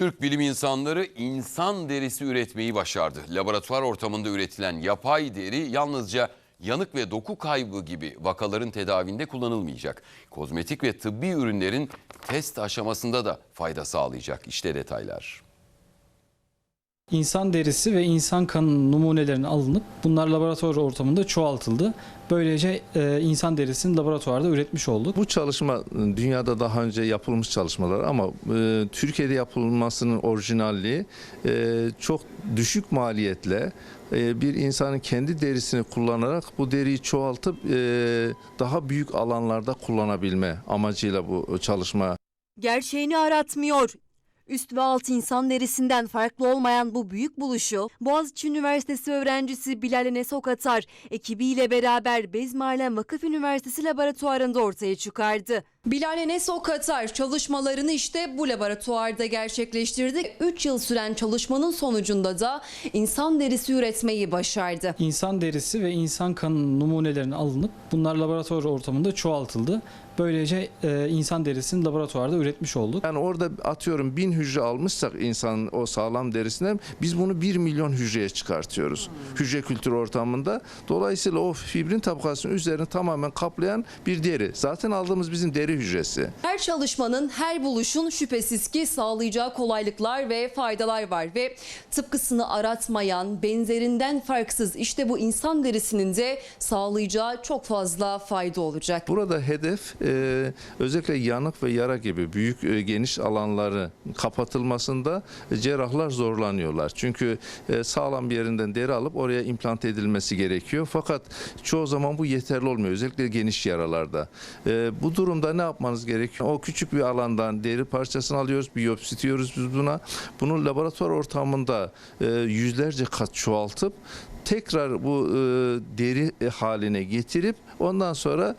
Türk bilim insanları insan derisi üretmeyi başardı. Laboratuvar ortamında üretilen yapay deri yalnızca yanık ve doku kaybı gibi vakaların tedavinde kullanılmayacak. Kozmetik ve tıbbi ürünlerin test aşamasında da fayda sağlayacak. İşte detaylar. İnsan derisi ve insan kanı numunelerinin alınıp bunlar laboratuvar ortamında çoğaltıldı. Böylece e, insan derisini laboratuvarda üretmiş olduk. Bu çalışma dünyada daha önce yapılmış çalışmalar ama e, Türkiye'de yapılmasının orijinalliği e, çok düşük maliyetle e, bir insanın kendi derisini kullanarak bu deriyi çoğaltıp e, daha büyük alanlarda kullanabilme amacıyla bu çalışma Gerçeğini aratmıyor. Üst ve alt insan derisinden farklı olmayan bu büyük buluşu Boğaziçi Üniversitesi öğrencisi Bilal Enes Okatar ekibiyle beraber Bezmarlen Vakıf Üniversitesi laboratuvarında ortaya çıkardı. Bilal Enes Okatar çalışmalarını işte bu laboratuvarda gerçekleştirdi. 3 yıl süren çalışmanın sonucunda da insan derisi üretmeyi başardı. İnsan derisi ve insan kanı numunelerinin alınıp bunlar laboratuvar ortamında çoğaltıldı. Böylece e, insan derisini laboratuvarda üretmiş olduk. Yani orada atıyorum bin hücre almışsak insanın o sağlam derisinden biz bunu 1 milyon hücreye çıkartıyoruz. Hücre kültürü ortamında. Dolayısıyla o fibrin tabakasının üzerini tamamen kaplayan bir deri. Zaten aldığımız bizim deri hücresi. Her çalışmanın, her buluşun şüphesiz ki sağlayacağı kolaylıklar ve faydalar var ve tıpkısını aratmayan, benzerinden farksız işte bu insan derisinin de sağlayacağı çok fazla fayda olacak. Burada hedef e, özellikle yanık ve yara gibi büyük e, geniş alanları kapatılmasında cerrahlar zorlanıyorlar. Çünkü e, sağlam bir yerinden deri alıp oraya implant edilmesi gerekiyor. Fakat çoğu zaman bu yeterli olmuyor. Özellikle geniş yaralarda. E, bu durumda ne yapmanız gerekiyor? O küçük bir alandan deri parçasını alıyoruz, biyopsi diyoruz biz buna. Bunu laboratuvar ortamında e, yüzlerce kat çoğaltıp tekrar bu e, deri e, haline getirip ondan sonra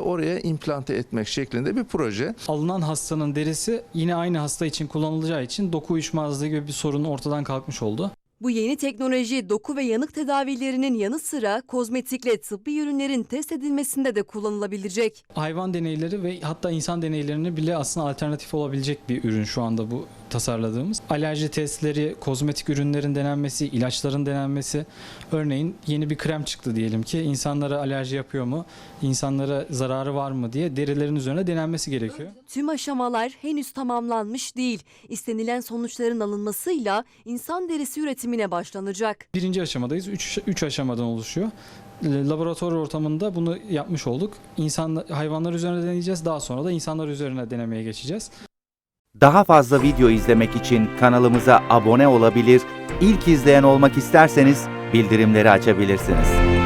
oraya implante etmek şeklinde bir proje. Alınan hastanın derisi yine aynı hasta için kullanılacağı için doku uyuşmazlığı gibi bir sorun ortadan kalkmış oldu. Bu yeni teknoloji doku ve yanık tedavilerinin yanı sıra kozmetikle tıbbi ürünlerin test edilmesinde de kullanılabilecek. Hayvan deneyleri ve hatta insan deneylerine bile aslında alternatif olabilecek bir ürün şu anda bu tasarladığımız. Alerji testleri, kozmetik ürünlerin denenmesi, ilaçların denenmesi. Örneğin yeni bir krem çıktı diyelim ki insanlara alerji yapıyor mu, insanlara zararı var mı diye derilerin üzerine denenmesi gerekiyor. Tüm aşamalar henüz tamamlanmış değil. İstenilen sonuçların alınmasıyla insan derisi üretimine başlanacak. Birinci aşamadayız. Üç, üç aşamadan oluşuyor. E, Laboratuvar ortamında bunu yapmış olduk. İnsan, hayvanlar üzerine deneyeceğiz. Daha sonra da insanlar üzerine denemeye geçeceğiz. Daha fazla video izlemek için kanalımıza abone olabilir, ilk izleyen olmak isterseniz bildirimleri açabilirsiniz.